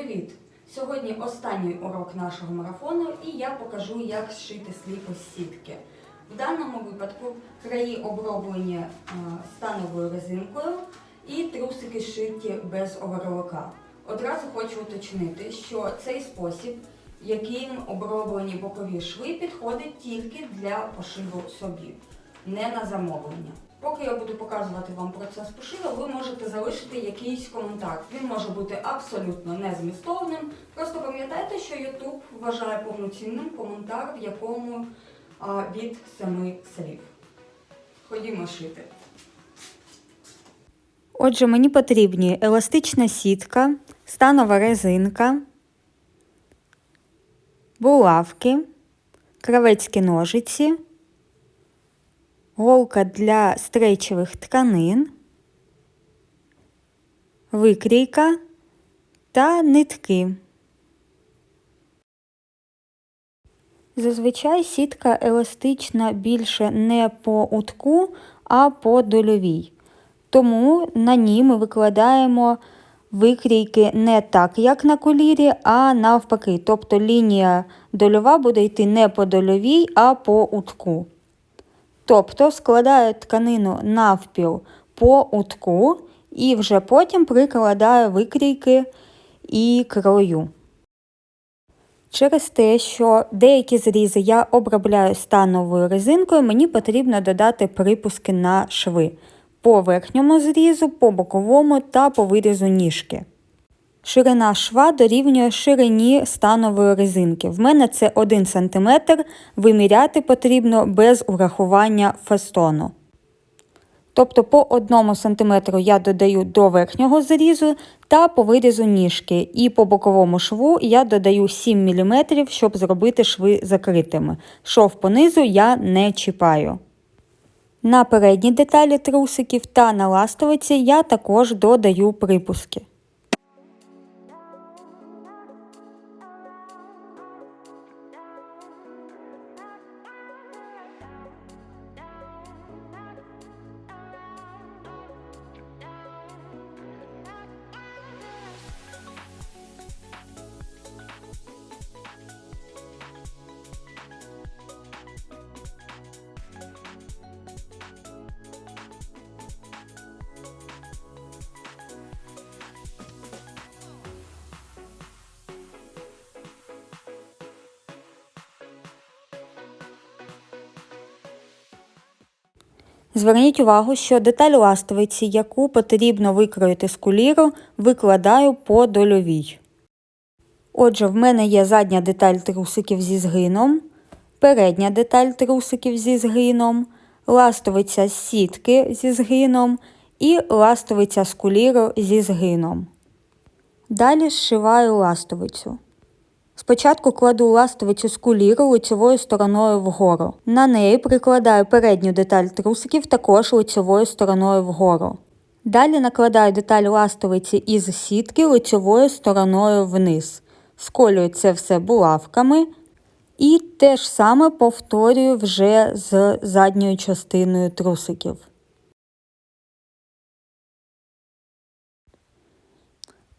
Привіт! Сьогодні останній урок нашого марафону і я покажу, як зшити сліпо з сітки. В даному випадку краї оброблені е, становою резинкою і трусики зшиті без оверлока. Одразу хочу уточнити, що цей спосіб, яким оброблені бокові шви, підходить тільки для пошиву собі, не на замовлення. Поки я буду показувати вам процес пошиву, ви можете залишити якийсь коментар. Він може бути абсолютно незмістовним. Просто пам'ятайте, що YouTube вважає повноцінним коментар, в якому а, від семи слів. Ходімо шити. Отже, мені потрібні еластична сітка, станова резинка, булавки, кравецькі ножиці, голка для стрейчевих тканин, викрійка та нитки. Зазвичай сітка еластична більше не по утку, а по дольовій. Тому на ній ми викладаємо викрійки не так, як на колірі, а навпаки. Тобто лінія дольова буде йти не по дольовій, а по утку. Тобто складаю тканину навпіл по утку і вже потім прикладаю викрійки і крою. Через те, що деякі зрізи я обробляю становою резинкою, мені потрібно додати припуски на шви по верхньому зрізу, по боковому та по вирізу ніжки. Ширина шва дорівнює ширині станової резинки. В мене це 1 см, виміряти потрібно без урахування фестону. Тобто по 1 см я додаю до верхнього зрізу та по вирізу ніжки. І по боковому шву я додаю 7 мм, щоб зробити шви закритими. Шов понизу я не чіпаю. На передній деталі трусиків та на ластовиці я також додаю припуски. Зверніть увагу, що деталь ластовиці, яку потрібно викроїти з куліру, викладаю по дольовій. Отже, в мене є задня деталь трусиків зі згином, передня деталь трусиків зі згином, ластовиця з сітки зі згином і ластовиця з куліру зі згином. Далі зшиваю ластовицю. Спочатку кладу ластовицю з куліру лицевою стороною вгору. На неї прикладаю передню деталь трусиків також лицевою стороною вгору. Далі накладаю деталь ластовиці із сітки лицевою стороною вниз. Сколюю це все булавками. І те ж саме повторюю вже з задньою частиною трусиків.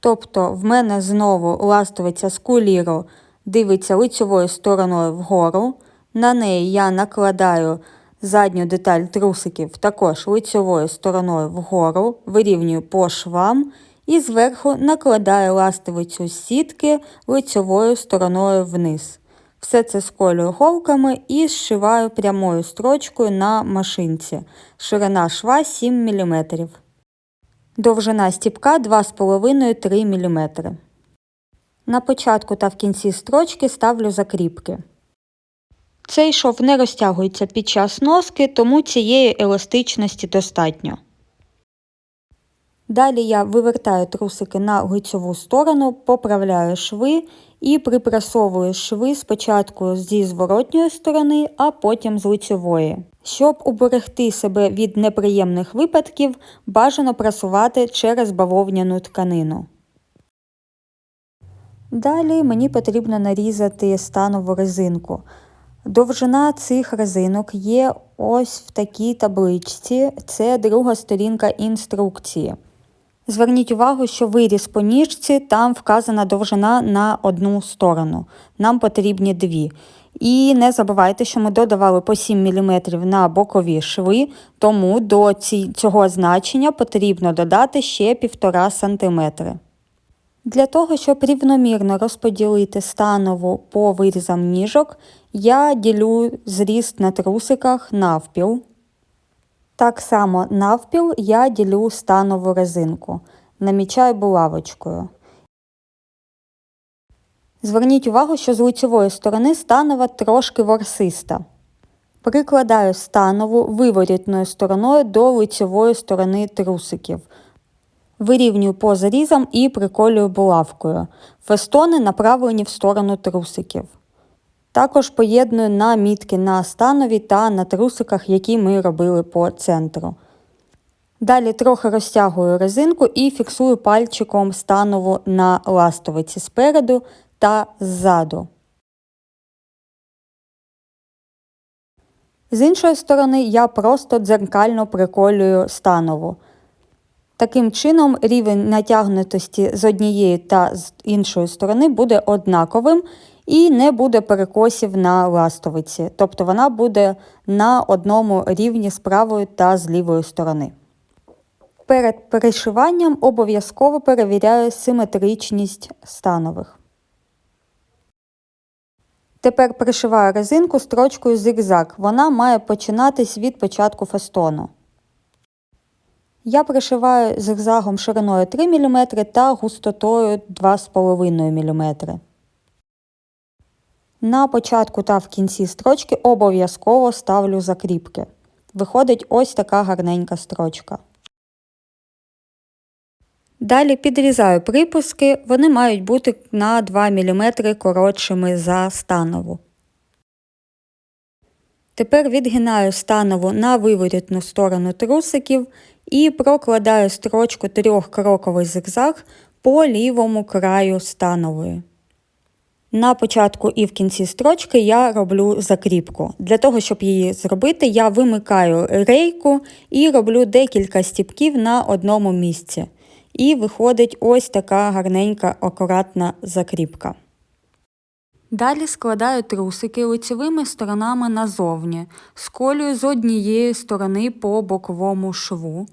Тобто в мене знову ластовиця з куліру дивиться лицевою стороною вгору. На неї я накладаю задню деталь трусиків також лицевою стороною вгору, вирівнюю по швам і зверху накладаю ластовицю з сітки лицевою стороною вниз. Все це сколюю голками і зшиваю прямою строчкою на машинці. Ширина шва 7 мм. Довжина стіпка 2,5-3 мм. На початку та в кінці строчки ставлю закріпки. Цей шов не розтягується під час носки, тому цієї еластичності достатньо. Далі я вивертаю трусики на лицьову сторону, поправляю шви і припрасовую шви спочатку зі зворотньої сторони, а потім з лицьової. Щоб уберегти себе від неприємних випадків, бажано прасувати через бавовняну тканину. Далі мені потрібно нарізати станову резинку. Довжина цих резинок є ось в такій табличці. Це друга сторінка інструкції. Зверніть увагу, що виріз по ніжці там вказана довжина на одну сторону. Нам потрібні дві. І не забувайте, що ми додавали по 7 мм на бокові шви, тому до цього значення потрібно додати ще 1,5 см. Для того, щоб рівномірно розподілити станову по вирізам ніжок, я ділю зріст на трусиках навпіл. Так само навпіл я ділю станову резинку, намічаю булавочкою. Зверніть увагу, що з лицевої сторони станова трошки ворсиста. Прикладаю станову виворітною стороною до лицевої сторони трусиків. Вирівнюю по зарізам і приколюю булавкою. Фестони направлені в сторону трусиків. Також поєдную на мітки на станові та на трусиках, які ми робили по центру. Далі трохи розтягую резинку і фіксую пальчиком станову на ластовиці спереду та ззаду. З іншої сторони я просто дзеркально приколюю станову. Таким чином, рівень натягнутості з однієї та з іншої сторони буде однаковим і не буде перекосів на ластовиці, тобто вона буде на одному рівні з правої та з лівої сторони. Перед перешиванням обов'язково перевіряю симетричність станових. Тепер пришиваю резинку строчкою зигзаг. Вона має починатись від початку фестону. Я пришиваю зигзагом шириною 3 мм та густотою 2,5 мм. На початку та в кінці строчки обов'язково ставлю закріпки. Виходить ось така гарненька строчка. Далі підрізаю припуски, вони мають бути на 2 мм коротшими за станову. Тепер відгинаю станову на виворітну сторону трусиків і прокладаю строчку трьохкроковий зигзаг по лівому краю станової. На початку і в кінці строчки я роблю закріпку. Для того, щоб її зробити, я вимикаю рейку і роблю декілька стіпків на одному місці. І виходить ось така гарненька акуратна закріпка. Далі складаю трусики лицевими сторонами назовні, сколюю з однієї сторони по боковому шву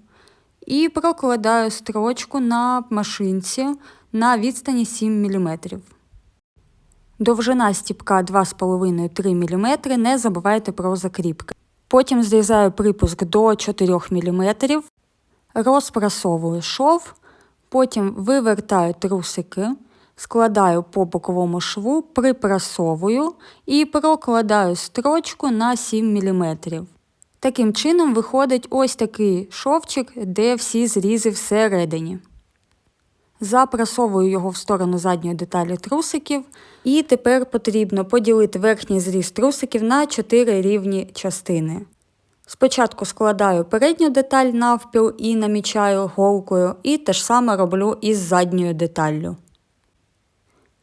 і прокладаю строчку на машинці на відстані 7 мм. Довжина стіпка 2,5-3 мм, не забувайте про закріпки. Потім зрізаю припуск до 4 мм, розпрасовую шов, потім вивертаю трусики, складаю по боковому шву, припрасовую і прокладаю строчку на 7 мм. Таким чином виходить ось такий шовчик, де всі зрізи всередині. Запрасовую його в сторону задньої деталі трусиків. І тепер потрібно поділити верхній зріз трусиків на 4 рівні частини. Спочатку складаю передню деталь навпіл і намічаю голкою, і те ж саме роблю із задньою деталлю.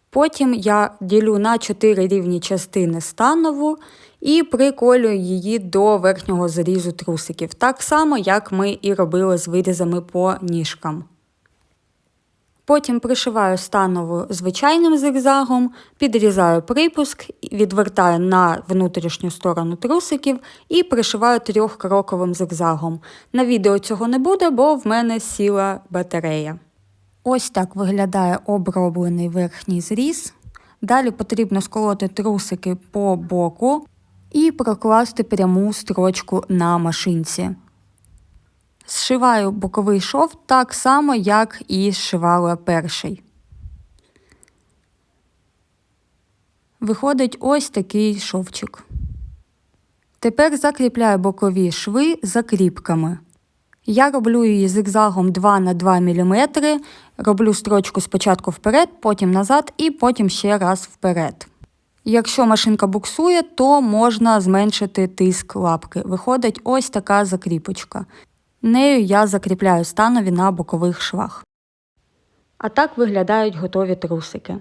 Потім я ділю на 4 рівні частини станову і приколюю її до верхнього зрізу трусиків, так само, як ми і робили з вирізами по ніжкам. Потім пришиваю станову звичайним зигзагом, підрізаю припуск, відвертаю на внутрішню сторону трусиків і пришиваю трьохкроковим зигзагом. На відео цього не буде, бо в мене сіла батарея. Ось так виглядає оброблений верхній зріз. Далі потрібно сколоти трусики по боку і прокласти пряму строчку на машинці. Зшиваю боковий шов так само, як і зшивала перший. Виходить ось такий шовчик. Тепер закріпляю бокові шви закріпками. Я роблю її зигзагом 2 на 2 мм, роблю строчку спочатку вперед, потім назад і потім ще раз вперед. Якщо машинка буксує, то можна зменшити тиск лапки. Виходить ось така закріпочка. Нею я закріпляю станові на бокових швах. А так виглядають готові трусики.